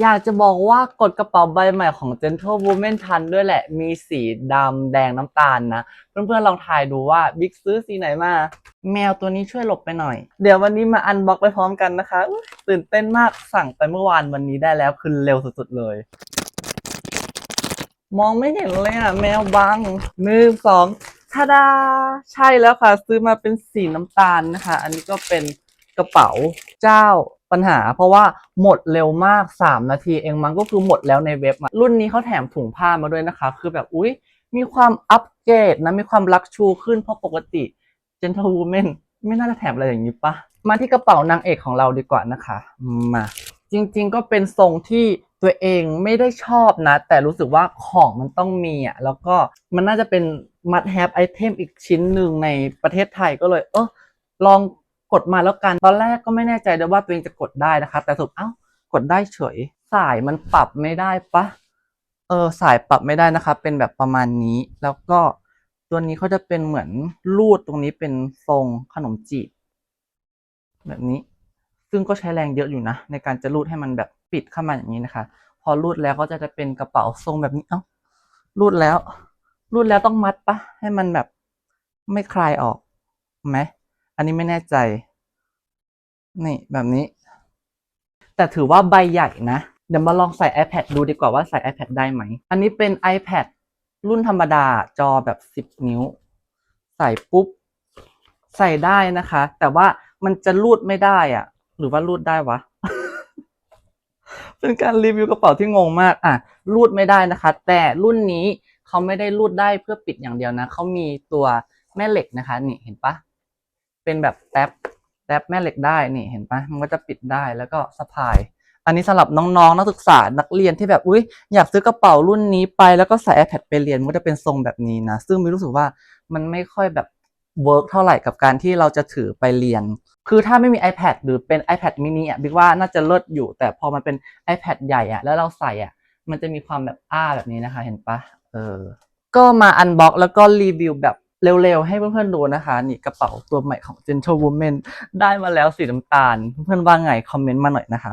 อยากจะบอกว่ากดกระเป๋าใบใหม่ของ Gentle Woman ทันด้วยแหละ มีสีดำแดงน้ำตาลนะ เพื่อนๆลองทายดูว่าบิ๊กซื้อสีไหนมา แมวตัวนี้ช่วยหลบไปหน่อย เดี๋ยววันนี้มาอันบ็อกไปพร้อมกันนะคะ ตื่นเต้นมากสั่งไปเมื่อวานวันนี้ได้แล้วคือเร็วสุดๆเลย มองไม่เห็นเลยอะ แมวบังหนึ่งสองทาดา ใช่แล้วค่ะ ซื้อมาเป็นสีน้ำตาลนะคะ อันนี้ก็เป็นกระเป๋าเจ้า ปัญหา เพราะว่าหมดเร็วมาก 3 นาทีเองมันก็คือหมดแล้วในเว็บรุ่นนี้เขาแถมถุงผ้ามาด้วยนะคะ คือแบบอุ๊ย มีความอัปเกรดนะมีความลักชูขึ้นเพราะปกติ Gentle Woman ไม่น่าจะแถมอะไรอย่างนี้ปะมาที่กระเป๋านางเอกของเราดีกว่านะคะมาจริงๆก็เป็นทรงที่ตัวเองไม่ได้ชอบนะ แต่รู้สึกว่าของมันต้องมีอะแล้วก็มันน่าจะเป็น must have item อีกชิ้นหนึ่งในประเทศไทยก็เลย เออลอง กดมาแล้วกัน ตอนแรกก็ไม่แน่ใจด้วยว่าตัวเองจะกดได้นะคะ แต่สุดเอ้ากดได้เฉย สายมันปรับไม่ได้ปะเออสายปรับไม่ได้นะคะ เป็นแบบประมาณนี้ แล้วก็ตัวนี้เขาจะเป็นเหมือนรูดตรงนี้เป็นทรงขนมจีบแบบนี้ ซึ่งก็ใช้แรงเยอะอยู่นะ ในการจะรูดให้มันแบบปิดเข้ามาอย่างนี้นะคะ พอรูดแล้วก็จะจะเป็นกระเป๋าทรงแบบนี้ เอ้า รูดแล้ว รูดแล้วต้องมัดปะให้มันแบบไม่คลายออกไหม นนี้ไม่แน่ใจ นี่แบบนี้ แต่ถือว่าใบใหญ่นะ เดี๋ยวมาลองใส่ iPad ดูดีกว่าว่าใส่ iPad ได้ไหม อันนี้เป็น iPad รุ่นธรรมดาจอแบบ 10 นิ้ว ใส่ปุ๊บ ใส่ได้นะคะ แต่ว่ามันจะรูดไม่ได้อะหรือว่ารูดได้วะ เป็นการรีวิวกระเป๋าที่งงมาก อะ รูดไม่ได้นะคะ แต่รุ่นนี้เขาไม่ได้รูดได้เพื่อปิดอย่างเดียวนะ เขามีตัวแม่เหล็กนะคะ นี่เห็นปะ เป็นแบบแท็บแท็บแม่เหล็กได้นี่เห็นปะมันก็จะปิดได้แล้วก็สะพาย อันนี้สำหรับน้องๆ นักศึกษานักเรียนที่แบบอุ้ยอยากซื้อกระเป๋ารุ่นนี้ไปแล้วก็ใส่ iPad ไปเรียนมันก็จะเป็นทรงแบบนี้นะ ซึ่งมีรู้สึกว่ามันไม่ค่อยแบบเวิร์กเท่าไหร่กับการที่เราจะถือไปเรียน คือถ้าไม่มี iPad หรือเป็น iPad mini อะบิ๊กว่าน่าจะเลิศอยู่ แต่พอมันเป็น iPad ใหญ่อะ แล้วเราใส่อะ มันจะมีความแบบอ้าแบบนี้นะคะ เห็นปะเออ ก็มาอันบ็อกแล้วก็รีวิวแบบ เร็วๆ ให้เพื่อนๆดูนะคะนี่กระเป๋าตัวใหม่ของ Gentle Woman ได้มาแล้วสีน้ำตาล เพื่อนๆว่าไงคอมเมนต์มาหน่อยนะคะ